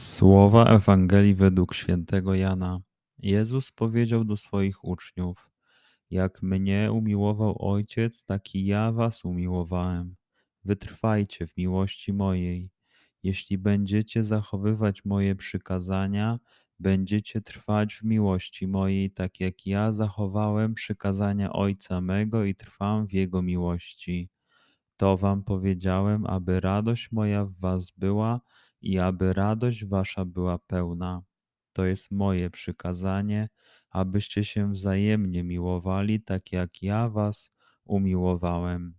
Słowa Ewangelii według świętego Jana. Jezus powiedział do swoich uczniów: Jak mnie umiłował Ojciec, tak i ja was umiłowałem. Wytrwajcie w miłości mojej. Jeśli będziecie zachowywać moje przykazania, będziecie trwać w miłości mojej, tak jak ja zachowałem przykazania Ojca mego i trwam w Jego miłości. To wam powiedziałem, aby radość moja w was była i aby radość wasza była pełna. To jest moje przykazanie, abyście się wzajemnie miłowali, tak jak ja was umiłowałem.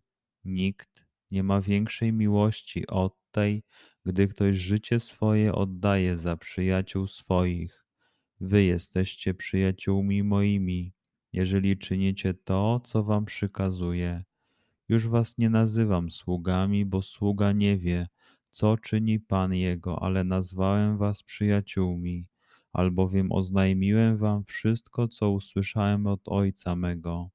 Nikt nie ma większej miłości od tej, gdy ktoś życie swoje oddaje za przyjaciół swoich. Wy jesteście przyjaciółmi moimi, jeżeli czynicie to, co wam przykazuję. Już was nie nazywam sługami, bo sługa nie wie, co czyni Pan jego, ale nazwałem was przyjaciółmi, albowiem oznajmiłem wam wszystko, co usłyszałem od Ojca mego.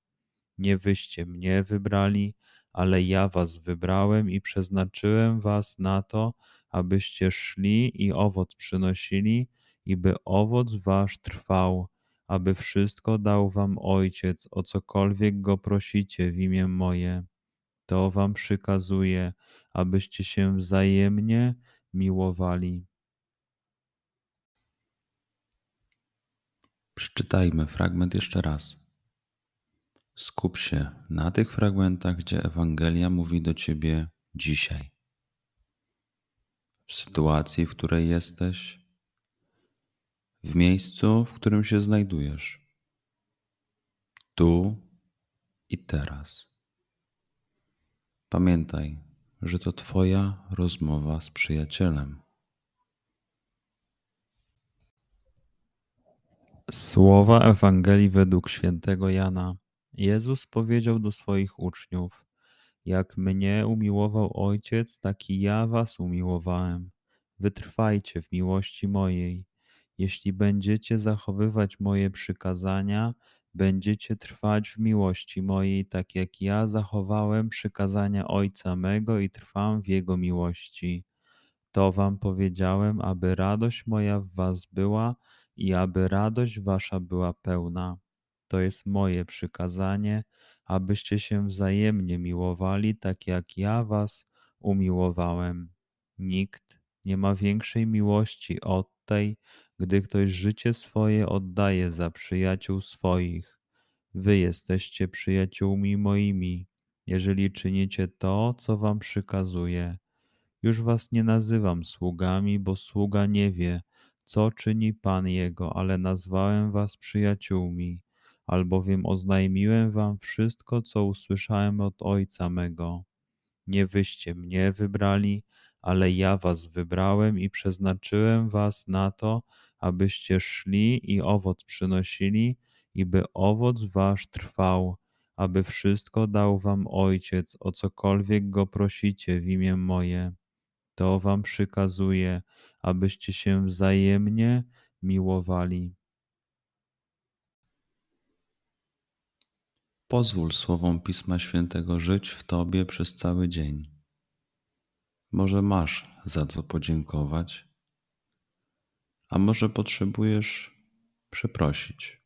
Nie wyście mnie wybrali, ale ja was wybrałem i przeznaczyłem was na to, abyście szli i owoc przynosili, i by owoc wasz trwał, aby wszystko dał wam Ojciec, o cokolwiek go prosicie w imię moje. To wam przykazuję, abyście się wzajemnie miłowali. Przeczytajmy fragment jeszcze raz. Skup się na tych fragmentach, gdzie Ewangelia mówi do ciebie dzisiaj. W sytuacji, w której jesteś, w miejscu, w którym się znajdujesz, tu i teraz. Pamiętaj, że to Twoja rozmowa z przyjacielem. Słowa Ewangelii według świętego Jana. Jezus powiedział do swoich uczniów: Jak mnie umiłował Ojciec, tak i ja was umiłowałem. Wytrwajcie w miłości mojej. Jeśli będziecie zachowywać moje przykazania, będziecie trwać w miłości mojej, tak jak ja zachowałem przykazania Ojca mego i trwam w Jego miłości. To wam powiedziałem, aby radość moja w was była i aby radość wasza była pełna. To jest moje przykazanie, abyście się wzajemnie miłowali, tak jak ja was umiłowałem. Nikt nie ma większej miłości od tej, gdy ktoś życie swoje oddaje za przyjaciół swoich. Wy jesteście przyjaciółmi moimi, jeżeli czynicie to, co wam przykazuję. Już was nie nazywam sługami, bo sługa nie wie, co czyni Pan jego, ale nazwałem was przyjaciółmi, albowiem oznajmiłem wam wszystko, co usłyszałem od Ojca mego. Nie wyście mnie wybrali, ale ja was wybrałem i przeznaczyłem was na to, abyście szli i owoc przynosili, i by owoc wasz trwał, aby wszystko dał wam Ojciec, o cokolwiek go prosicie w imię moje. To wam przykazuję, abyście się wzajemnie miłowali. Pozwól słowom Pisma Świętego żyć w Tobie przez cały dzień. Może masz za co podziękować, a może potrzebujesz przeprosić.